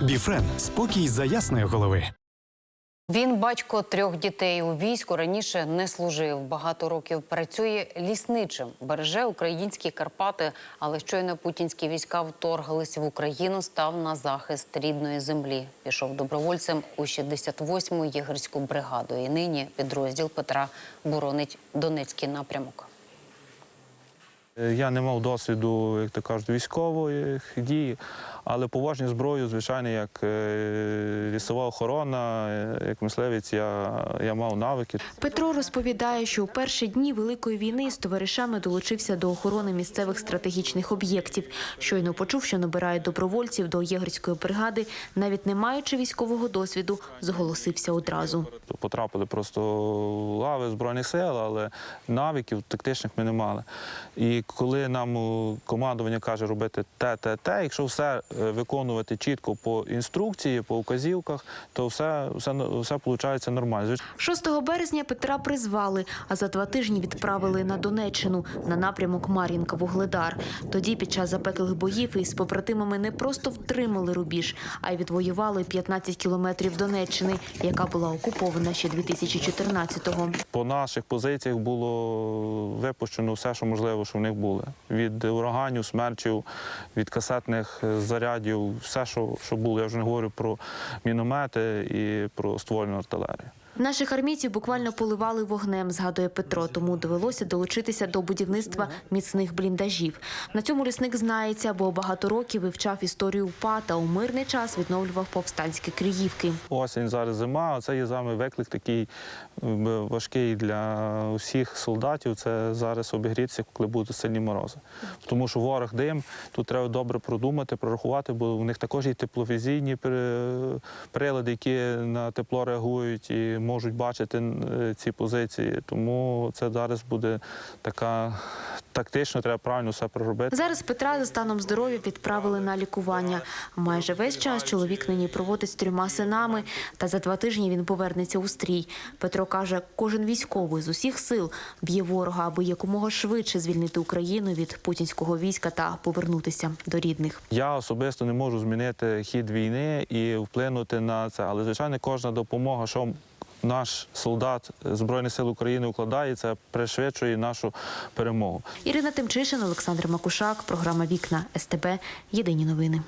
Біфрен спокій за ясної голови. Він батько трьох дітей у війську раніше не служив. Багато років працює лісничим, береже українські Карпати. Але щойно путінські війська вторглись в Україну, став на захист рідної землі. Пішов добровольцем у 68-му єгерську бригаду. І нині підрозділ Петра боронить Донецький напрямок. Я не мав досвіду, як то кажуть, військових дій, але поважні зброю, звичайно, як е, лісова охорона, е, як мисливець, я, я мав навики. Петро розповідає, що у перші дні Великої війни з товаришами долучився до охорони місцевих стратегічних об'єктів. Щойно почув, що набирають добровольців до єгерської бригади, навіть не маючи військового досвіду, зголосився одразу. Потрапили просто в лави Збройних сил, але навиків тактичних ми не мали. І коли нам командування каже робити те, те, те, якщо все виконувати чітко по інструкції, по указівках, то все, все, все виходить нормально. Звич- 6 березня Петра призвали, а за два тижні відправили на Донеччину на напрямок Мар'їнка-Вугледар. Тоді, під час запеклих боїв, із побратимами не просто втримали рубіж, а й відвоювали 15 кілометрів Донеччини, яка була окупована ще 2014-го. По наших позиціях було випущено все, що можливо, що в них було. Від ураганів, смерчів, від касетних е, зарядів, все, що, що було. Я вже не говорю про міномети і про ствольну артилерію. Наших армійців буквально поливали вогнем, згадує Петро, тому довелося долучитися до будівництва міцних бліндажів. На цьому лісник знається, бо багато років вивчав історію УПА та у мирний час відновлював повстанські Криївки. Осінь зараз зима, це є саме виклик такий важкий для усіх солдатів. Це зараз обігрітися, коли будуть сильні морози. Тому що ворог дим, тут треба добре продумати, прорахувати, бо в них також є тепловізійні прилади, які на тепло реагують і можуть бачити е, ці позиції. Тому це зараз буде така тактично, треба правильно все проробити. Зараз Петра за станом здоров'я відправили на лікування. Майже весь час чоловік нині проводить з трьома синами, та за два тижні він повернеться у стрій. Петро каже, кожен військовий з усіх сил б'є ворога, аби якомога швидше звільнити Україну від путінського війська та повернутися до рідних. Я особисто не можу змінити хід війни і вплинути на це. Але звичайно, кожна допомога, що наш солдат Збройних сил України укладає, це пришвидшує нашу перемогу. Ірина Тимчишин, Олександр Макушак, програма Вікна СТБ. Єдині новини.